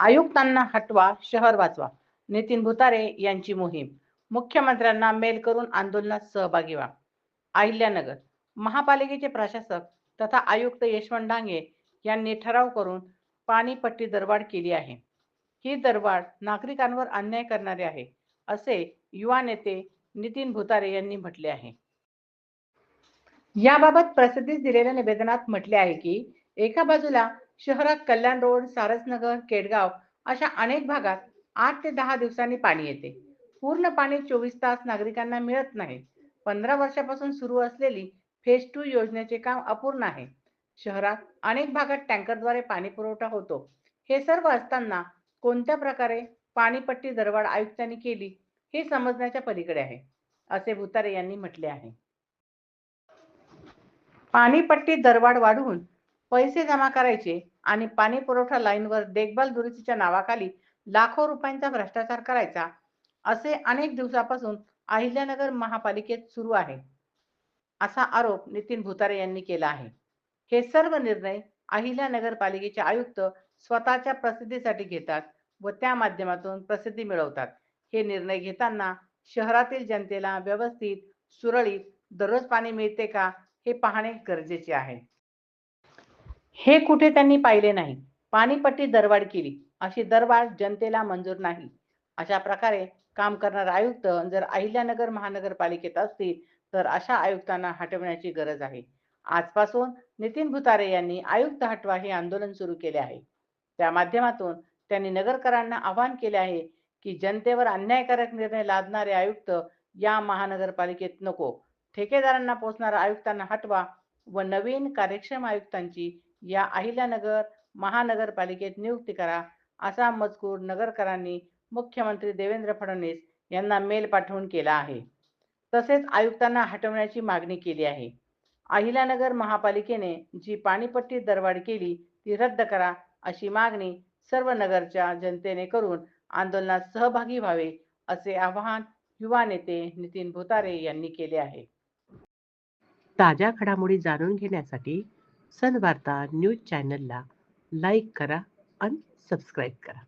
आयुक्तांना हटवा शहर वाचवा. नितीन भुतारे यांची मोहीम. मुख्यमंत्र्यांना मेल करून आंदोलनात सहभागी व्हा. अहिल्यानगर. महापालिकेचे प्रशासक तथा आयुक्त यशवंत डांगे यांनी ठराव करून पाणीपट्टी दरवाढ केली आहे. ही दरवाढ नागरिकांवर अन्याय करणारी आहे असे युवा नेते नितीन भुतारे यांनी म्हटले आहे. याबाबत प्रसिद्धीस दिलेल्या निवेदनात म्हटले आहे की एका बाजूला शहरात कल्याण रोड सारसनगर केडगाव अशा अनेक भागात आठ ते दहा दिवसांनी पाणी येते. पूर्ण पाणी चोवीस तास नागरिकांना मिळत नाही. पंधरा वर्षापासून सुरू असलेली फेज टू योजनेचे काम अपूर्ण आहे. शहरात अनेक भागात टँकरद्वारे पाणी पुरवठा होतो. हे सर्व असताना कोणत्या प्रकारे पाणीपट्टी दरवाढ आयुक्तांनी केली हे समजण्याच्या पलीकडे आहे. असे भुतारे यांनी म्हटले आहे. पाणीपट्टी दरवाढ वाढवून पैसे जमा करायचे आणि पाणी पुरवठा लाईनवर देखभाल दुरुस्तीच्या नावाखाली लाखो रुपयांचा भ्रष्टाचार करायचा असे अनेक दिवसापासून अहिल्यानगर महापालिकेत सुरू आहे असा आरोप नितीन भुतारे यांनी केला आहे. हे सर्व निर्णय अहिल्यानगर पालिकेचे आयुक्त स्वतःच्या प्रसिद्धीसाठी घेतात व त्या माध्यमातून प्रसिद्धी मिळवतात. हे निर्णय घेताना शहरातील जनतेला व्यवस्थित सुरळीत दररोज पाणी मिळते का हे पाहणे गरजेचे आहे. हे कुठे त्यांनी पाहिले नाही. पाणीपट्टी दरवाढ केली. अशी दरवाढ जनतेला मंजूर नाही. अशा प्रकारे काम करणारे आयुक्त जर अहिल्यानगर महानगरपालिकेत असतील तर अशा आयुक्तांना हटवण्याची गरज आहे. आजपासून नितीन भुतारे यांनी आयुक्त हटवा हे आंदोलन सुरू केले आहे. त्या माध्यमातून त्यांनी नगरकरांना आवाहन केले आहे की जनतेवर अन्यायकारक निर्णय लादणारे आयुक्त या महानगरपालिकेत नको. ठेकेदारांना पोचणाऱ्या आयुक्तांना हटवा व नवीन कार्यक्षम आयुक्तांची या अहिल्यानगर महानगरपालिकेत नियुक्ती करा असा मजकूर नगरकरांनी मुख्यमंत्री देवेंद्र फडणवीस यांना मेल पाठवून केला आहे. तसेच आयुक्तांना हटवण्याची मागणी केली आहे. अहिल्यानगर महापालिकेने जी पाणीपट्टी दरवाढ केली ती रद्द करा अशी मागणी सर्व नगरच्या जनतेने करून आंदोलनात सहभागी व्हावे असे आवाहन युवा नेते नितीन भुतारे यांनी केले आहे. ताज्या घडामोडी जाणून घेण्यासाठी सनवार्ता न्यूज चॅनलला लाईक करा आणि सबस्क्राईब करा.